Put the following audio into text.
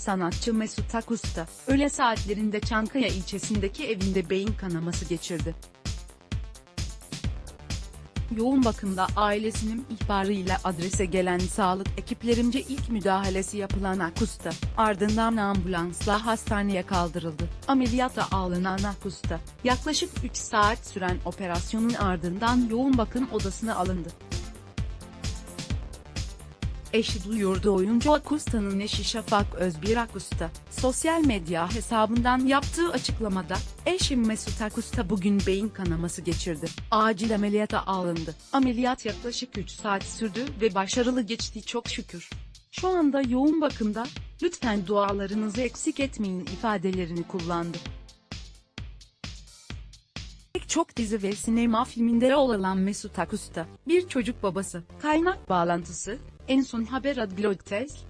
Sanatçı Mesut Akusta, öğle saatlerinde Çankaya ilçesindeki evinde beyin kanaması geçirdi. Yoğun bakımda ailesinin ihbarıyla adrese gelen sağlık ekiplerince ilk müdahalesi yapılan Akusta, ardından ambulansla hastaneye kaldırıldı. Ameliyata alınan Akusta, yaklaşık 3 saat süren operasyonun ardından yoğun bakım odasına alındı. Eşi duyurdu oyuncu Akusta'nın eşi Şafak Özbir Akusta, sosyal medya hesabından yaptığı açıklamada, eşim Mesut Akusta bugün beyin kanaması geçirdi. Acil ameliyata alındı. Ameliyat yaklaşık 3 saat sürdü ve başarılı geçti çok şükür. Şu anda yoğun bakımda, lütfen dualarınızı eksik etmeyin ifadelerini kullandı. Pek çok dizi ve sinema filminde rol alan Mesut Akusta, bir çocuk babası. Kaynak bağlantısı, en son haber adblog test.